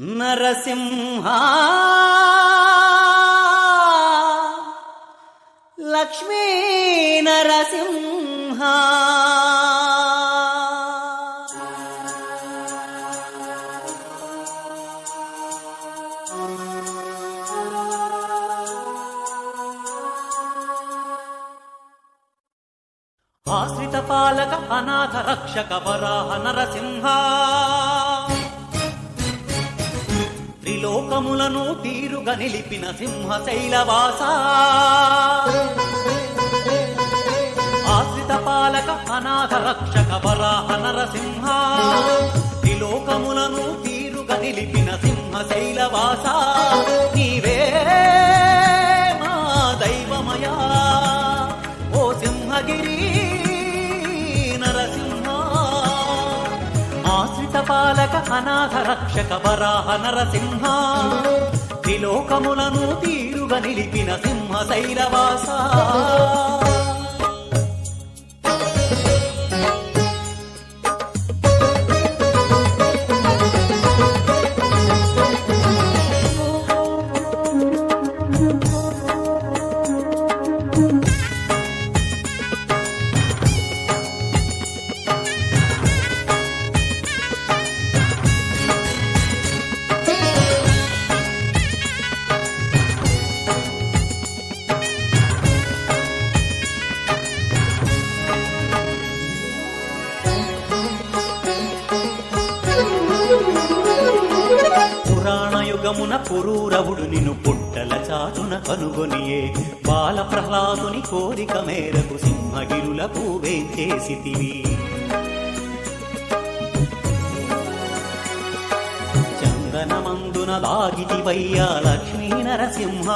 నరసింహ. లక్ష్మీ నరసింహ. ఆశ్రిత పాలక అనాథ రక్షక వరాహ నరసింహ. త్రిలోకములను తీరుగా నిలిపిన సింహ శైలవాస ఆశ్రిత పాలక అనాథ రక్షక వరాహ నరసింహ. త్రిలోకములను తీరుగా నిలిపిన సింహ పాలక అనాథ రక్షక వరాహ నరసింహ. త్రిలోకములను తీరుగా నిలిపిన సింహ శైలవాస పురాణ పురూరవుడు నిన్ను పుట్టల చాటున కనుగొనియే. బాల ప్రహ్లాదుని కోరిక మేరకు సింహగిరులకు వేంచేసితివి చందనమందున దాగితివయ్యా లక్ష్మీ నరసింహ.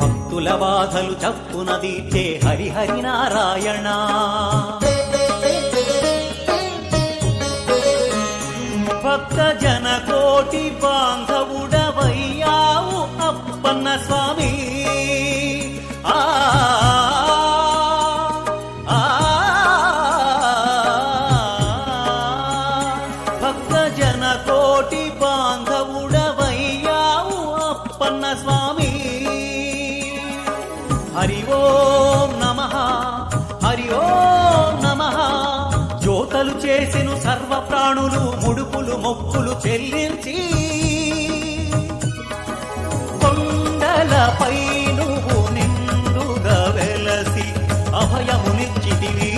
భక్తుల బాధలు చప్పున దీచే హరిహరి నారాయణ. చేసెను సర్వ ప్రాణులు ముడుపులు మొక్కులు చెల్లించి కొండలపై నువ్వు నిండుగా వెలసి అభయమునిచ్చితివి.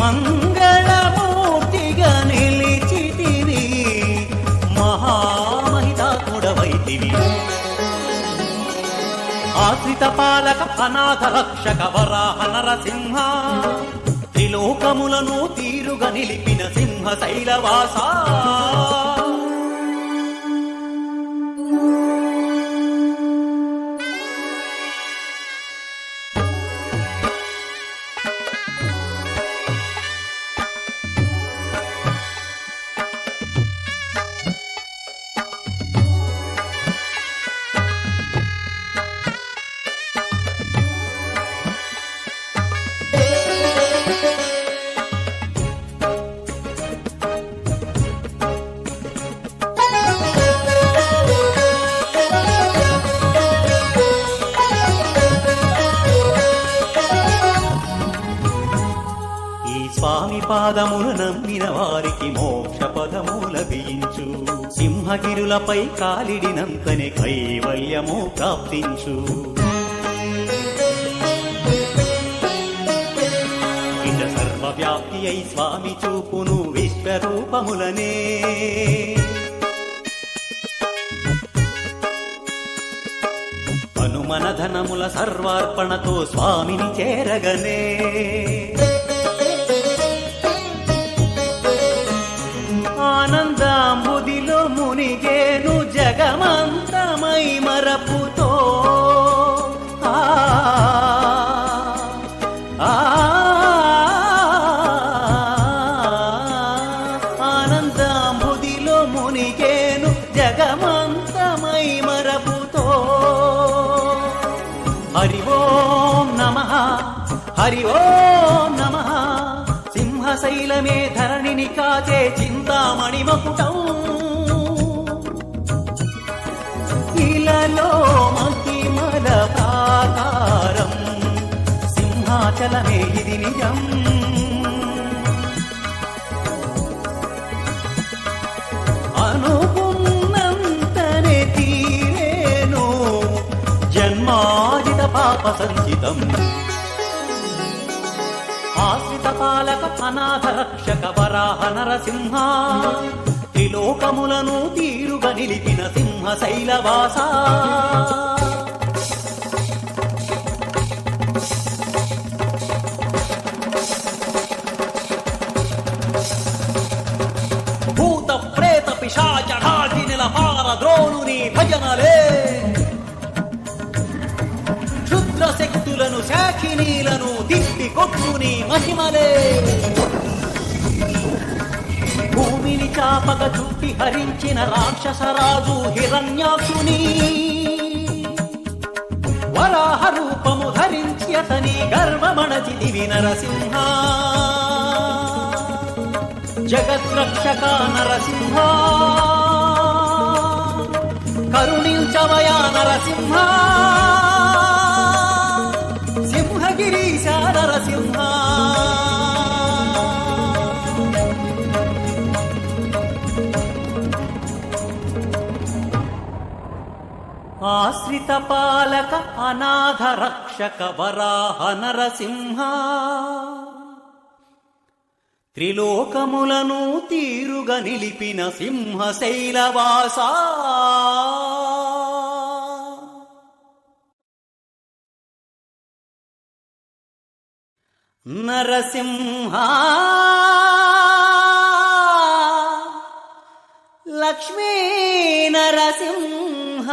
మంగళమూర్తిగా నిలిచితివి. మహామహితాత్ముడవైతివి ఆశ్రిత పాలక అనాథ రక్షక వరాహ నరసింహ త్రిలోకములను తీరుగా నిలిపిన సింహ శైలవాసా స్వామి పాదములు నమ్మిన వారికి మోక్ష పదము లభించు. సింహగిరులపై కాలిడినంతనే కైవల్యము ప్రాప్తించు. ఇట సర్వవ్యాప్తి అయి స్వామి చూపును విశ్వరూపములనే. హనుమన ధనముల సర్వార్పణతో స్వామిని చేరగనే. ఆనందాంబుదిలో మునిగేను జగమంతమై మరపుతో. హరి ఓం నమ హరి ఓం నమ. సింహశైలమే ధరణిని కాచే చింతామణి మకుటం. ఇలలో మహిమల ప్రాకారం అచలమే ఇది నిజం. అనుకున్నంతనే తీరేను జన్మాజిత పాప సంచితం. ఆశ్రిత పాలక అనాథ రక్షక వరాహ నరసింహ. త్రిలోకములను తీరుగా నిలిపిన సింహ శైలవాసా భజనలే క్షుద్ర శక్తులను శాఖినీలను తిప్పి కొట్టుని మహిమలే. భూమిని చాపక చుట్టి హరించిన రాక్షసరాజు హిరణ్యాక్షుని వరాహ రూపము ధరించి అతని గర్వమణచితివి నరసింహ జగద్రక్షక నరసింహ. కరుణించవయా నరసింహ. సింహగిరీశ నరసింహ. ఆశ్రిత పాలక అనాథ రక్షక వరాహ నరసింహ. త్రిలోకములను తీరుగా నిలిపిన సింహశైలవాస. నరసింహ. లక్ష్మీ నరసింహ.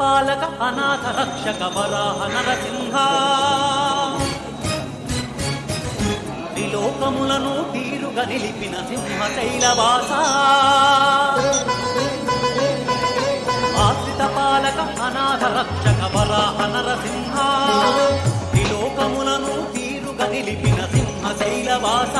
పాలక అనాథ రక్షక వరాహ నరసింహ. త్రిలోకములను తీరుగా నిలిపిన సింహ శైలవాస. ఆశ్రిత పాలక అనాథ రక్షక వరాహ నరసింహ. త్రిలోకములను తీరుగా నిలిపిన సింహ శైలవాస.